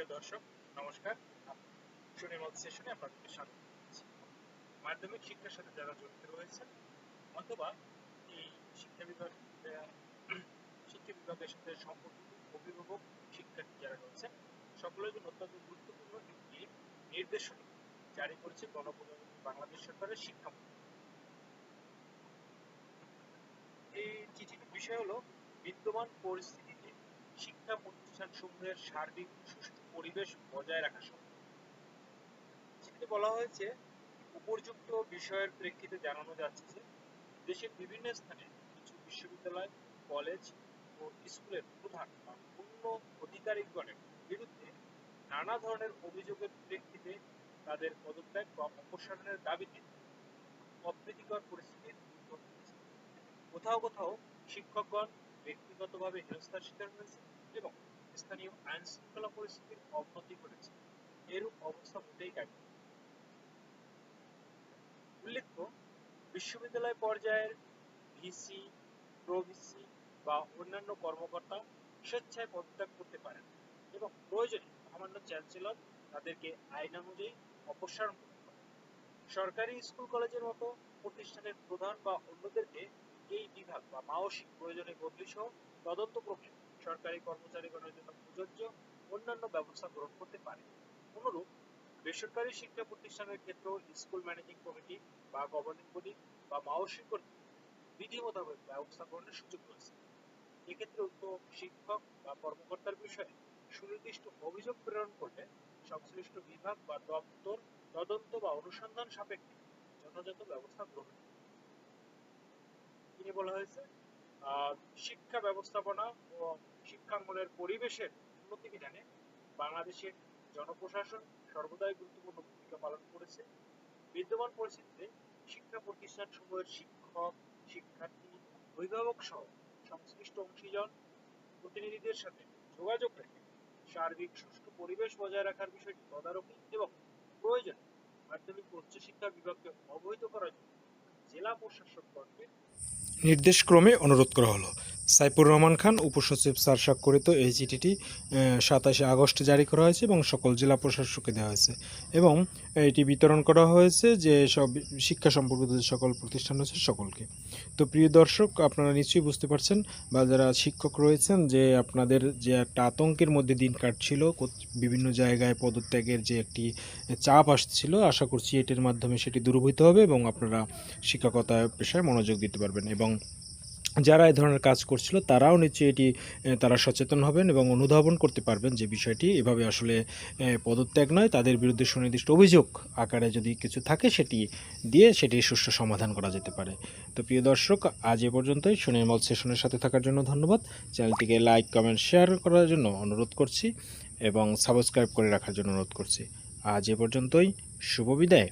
প্রিয় দর্শক, নমস্কার সুনির্মল সেশনে আপনাদেরকে স্বাগত জানাচ্ছি মাধ্যমিক শিক্ষার সাথে যারা জড়িত রয়েছেন, অথবা এই শিক্ষা বিভাগ শিক্ষা বিভাগের সাথে সম্পর্কিত অভিভাবক শিক্ষার্থী যারা রয়েছেন, সকলের জন্য অত্যন্ত গুরুত্বপূর্ণ একটি নির্দেশনা জারি করেছে গণপ্রজাতন্ত্রী বাংলাদেশ সরকারের শিক্ষা। এই চিঠিটির বিষয় হলো, বিদ্যমান পরিস্থিতিতে শিক্ষা প্রতিষ্ঠান সমূহের সার্বিক পরিবেশ বজায় রাখা সম্ভব। চিঠিতে বলা হয়েছে উপর্যুক্ত বিষয়ের প্রেক্ষিতে জানানো যাচ্ছে যে, দেশের বিভিন্ন স্থানে কিছু বিশ্ববিদ্যালয়, কলেজ ও স্কুলের প্রধান বা অন্য আধিকারিকগণের বিরুদ্ধে নানা ধরনের অভিযোগের প্রেক্ষিতে তাদের পদত্যাগ বা অপসারণের দাবিতে অপ্রীতিকর পরিস্থিতির উদ্ভব হয়েছে। কোথাও কোথাও শিক্ষকগণ ব্যক্তিগতভাবে হেনস্থার শিকার হয়েছে এবং স্থানীয় আইন শৃঙ্খলা পরিস্থিতির অবনতি ঘটেছে এরূপ অবস্থা মোটেই নয়। উল্লেখ্য, বিশ্ববিদ্যালয় পর্যায়ের ভিসি, প্রভিসি বা অন্যান্য কর্মকর্তা স্বেচ্ছায় পদত্যাগ করতে পারেন এবং প্রয়োজনে সামান্য চ্যান্সেলর তাদেরকে আইনানুযায়ী অপসারণ করতে পারেন সরকারি স্কুল কলেজের মতো প্রতিষ্ঠানের প্রধান বা অন্যদেরকে এই বিভাগ বা মানসিক প্রয়োজনে বদলি সহ তদন্ত প্রক্রিয়া সরকারি কর্মচারীগণের জন্য প্রযোজ্য অন্যান্য ব্যবস্থা গ্রহণ করতে পারে। অনুরূপ, বেসরকারি শিক্ষা প্রতিষ্ঠানের ক্ষেত্রেও স্কুল ম্যানেজিং কমিটি বা গভর্নিং বডি বা মাওসিক কর্তৃক বিধি মোতাবেক ব্যবস্থা গ্রহণের সুযোগ রয়েছে। এক্ষেত্রে উক্ত শিক্ষক বা কর্মকর্তার বিষয়ে সুনির্দিষ্ট অভিযোগ প্রেরণ করলে সংশ্লিষ্ট বিভাগ বা দপ্তর তদন্ত বা অনুসন্ধান সাপেক্ষে যথাযথ ব্যবস্থা গ্রহণ। তিনি বলা হয়েছে? শিক্ষা ব্যবস্থাপনা ও শিক্ষাঙ্গনের পরিবেশের উন্নতি বিধানে বাংলাদেশের জনপ্রশাসন সর্বদাই গুরুত্বপূর্ণ ভূমিকা পালন করেছে। বিদ্যমান পরিস্থিতিতে শিক্ষা প্রতিষ্ঠান সমূহের শিক্ষক, শিক্ষার্থী, অভিভাবক সহ সংশ্লিষ্ট অংশীজন প্রতিনিধিদের সাথে যোগাযোগ রেখে সার্বিক সুষ্ঠু পরিবেশ বজায় রাখার বিষয়টি তদারকি এবং প্রয়োজনে মাধ্যমিক উচ্চশিক্ষা বিভাগকে অবহিত করার জন্য জেলা নির্দেশক্রমে অনুরোধ করা হলো। সাইফুর রহমান খান, উপসচিব স্যার স্বাক্ষরিত এই চিঠিটি সাতাশে আগস্ট জারি করা হয়েছে এবং সকল জেলা প্রশাসককে দেওয়া হয়েছে। এবং এটি বিতরণ করা হয়েছে যে সব শিক্ষা সম্পর্কিত যে সকল প্রতিষ্ঠান রয়েছে সকলকে। তো প্রিয় দর্শক, আপনারা নিশ্চয়ই বুঝতে পারছেন বা যারা শিক্ষক রয়েছেন যে আপনাদের যে একটা আতঙ্কের মধ্যে দিন কাটছিল বিভিন্ন জায়গায় পদত্যাগের যে একটি চাপ আসছিল, আশা করছি এটির মাধ্যমে সেটি দূরভূত হবে এবং আপনারা শিক্ষকতা পেশায় মনোযোগ দিতে পারবেন এবং যারা এই ধরনের কাজ করছিল, তারাও নিশ্চয়ই এটি তারা সচেতন হবেন এবং অনুধাবন করতে পারবেন যে বিষয়টি এভাবে আসলে পদত্যাগ নয়। তাদের বিরুদ্ধে সুনির্দিষ্ট অভিযোগ আকারে যদি কিছু থাকে, সেটি দিয়ে সেটি সুষ্ঠু সমাধান করা যেতে পারে। তো প্রিয় দর্শক, আজ এ পর্যন্তই। সুনির্মল সেশনের সাথে থাকার জন্য ধন্যবাদ। চ্যানেলটিকে লাইক, কমেন্ট, শেয়ার করার জন্য অনুরোধ করছি এবং সাবস্ক্রাইব করে রাখার জন্য অনুরোধ করছি। আজ এ পর্যন্তই। শুভ বিদায়।